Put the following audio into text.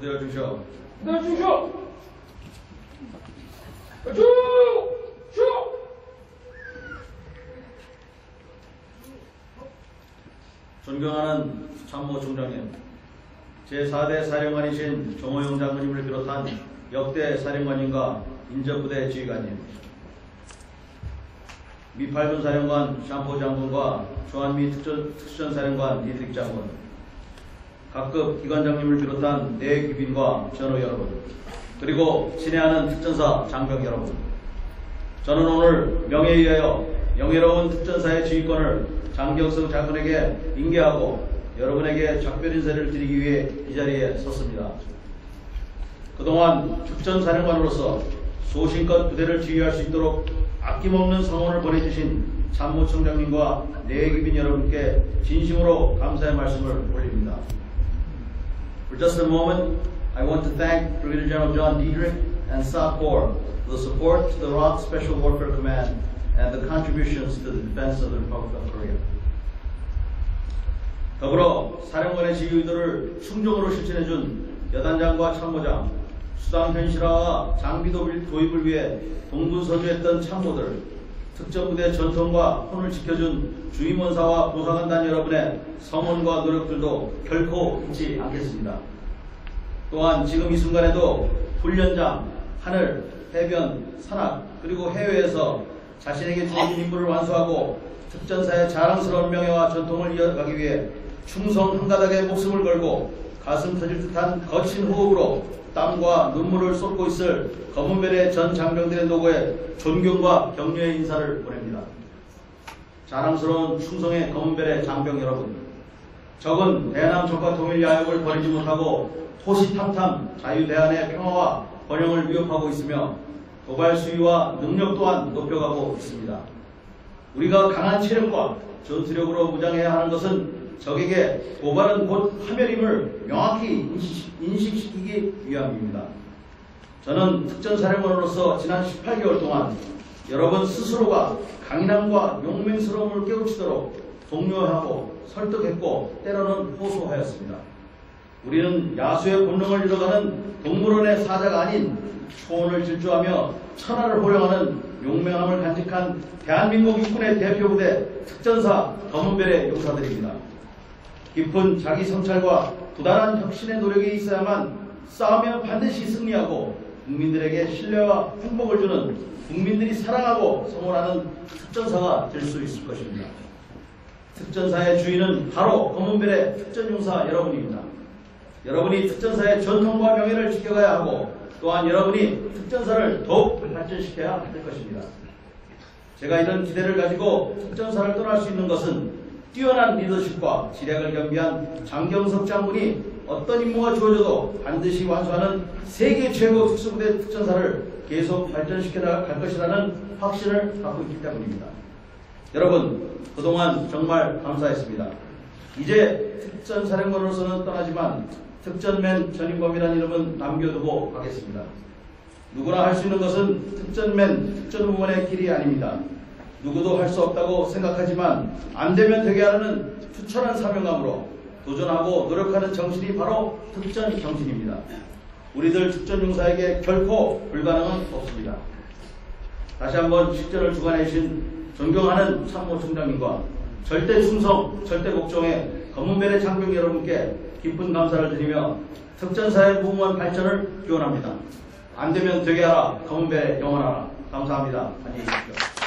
부대어 주셔. 내 주셔. 주! 주! 존경하는 참모 총장님, 제4대 사령관이신 정호영 장군님을 비롯한 역대 사령관님과 인접부대 지휘관님, 미8군 사령관 샴포 장군과 특전, 특전사령관 이드릭 장군, 각급 기관장님을 비롯한 내귀빈과 전우 여러분, 그리고 친애하는 특전사 장병 여러분, 저는 오늘 명예에 의하여 영예로운 특전사의 지휘권을 장경석 장군에게 인계하고 여러분에게 작별 인사를 드리기 위해 이 자리에 섰습니다. 그동안 특전사령관으로서 소신껏 부대를 지휘할 수 있도록 아낌없는 성원을 보내주신 참모총장님과 내기빈 여러분께 진심으로 감사의 말씀을 올립니다. For just a moment, I want to thank Brigadier General John Diedrich and SACOR for the support to the Iraq Special Warfare Command and the contributions to the defense of the Republic of Korea. 더불어 사령관의 지휘 의도를 충족으로 실천해준 여단장과 참모장, 수당 현실화와 장비 도입- 도입을 위해 동분서주했던 참모들, 특전부대 전통과 혼을 지켜준 주임원사와 보상한단 여러분의 성원과 노력들도 결코 잊지 않겠습니다. 또한 지금 이 순간에도 훈련장, 하늘, 해변, 산악, 그리고 해외에서 자신에게 주어진 임무를 완수하고 특전사의 자랑스러운 명예와 전통을 이어가기 위해 충성 한가닥에 목숨을 걸고 가슴 터질 듯한 거친 호흡으로 땀과 눈물을 쏟고 있을 검은벨의 전 장병들의 노고에 존경과 격려의 인사를 보냅니다. 자랑스러운 충성의 검은벨의 장병 여러분, 적은 대남 적과 통일 야욕을 버리지 못하고 호시탐탐 자유대한의 평화와 번영을 위협하고 있으며 도발 수위와 능력 또한 높여가고 있습니다. 우리가 강한 체력과 전투력으로 무장해야 하는 것은 적에게 도발은 곧 파멸임을 명확히 인식, 인식 시키기 위함입니다. 저는 특전사령관으로서 지난 18개월 동안 여러분 스스로가 강인함과 용맹스러움을 깨우치도록 독려하고 설득했고 때로는 호소하였습니다. 우리는 야수의 본능을 이뤄가는 동물원의 사자가 아닌 초원을 질주하며 천하를 호령하는 용맹함을 간직한 대한민국 육군의 대표 부대 특전사 검은벨의 용사들입니다. 깊은 자기 성찰과 부단한 혁신의 노력이 있어야만 싸우면 반드시 승리하고 국민들에게 신뢰와 행복을 주는 국민들이 사랑하고 성원하는 특전사가 될 수 있을 것입니다. 특전사의 주인은 바로 검은벨의 특전용사 여러분입니다. 여러분이 특전사의 전통과 명예를 지켜가야 하고 또한 여러분이 특전사를 더욱 발전시켜야 할 것입니다. 제가 이런 기대를 가지고 특전사를 떠날 수 있는 것은 뛰어난 리더십과 지략을 겸비한 장경석 장군이 어떤 임무가 주어져도 반드시 완수하는 세계 최고 특수부대 특전사를 계속 발전시켜 나갈 것이라는 확신을 갖고 있기 때문입니다. 여러분, 그동안 정말 감사했습니다. 이제 특전사령관으로서는 떠나지만 특전맨 전인범이라는 이름은 남겨두고 가겠습니다. 누구나 할 수 있는 것은 특전맨, 특전우먼의 길이 아닙니다. 누구도 할 수 없다고 생각하지만 안 되면 되게 하는 투철한 사명감으로 도전하고 노력하는 정신이 바로 특전 정신입니다. 우리들 특전용사에게 결코 불가능은 없습니다. 다시 한번 식전을 주관해 주신 존경하는 참모총장님과 절대 충성, 절대 복종의 검은벨의 장병 여러분께 깊은 감사를 드리며 특전사의 무궁한 발전을 기원합니다. 안 되면 되게 하라, 검은벨 영원하라. 감사합니다. 안녕히 계십시오.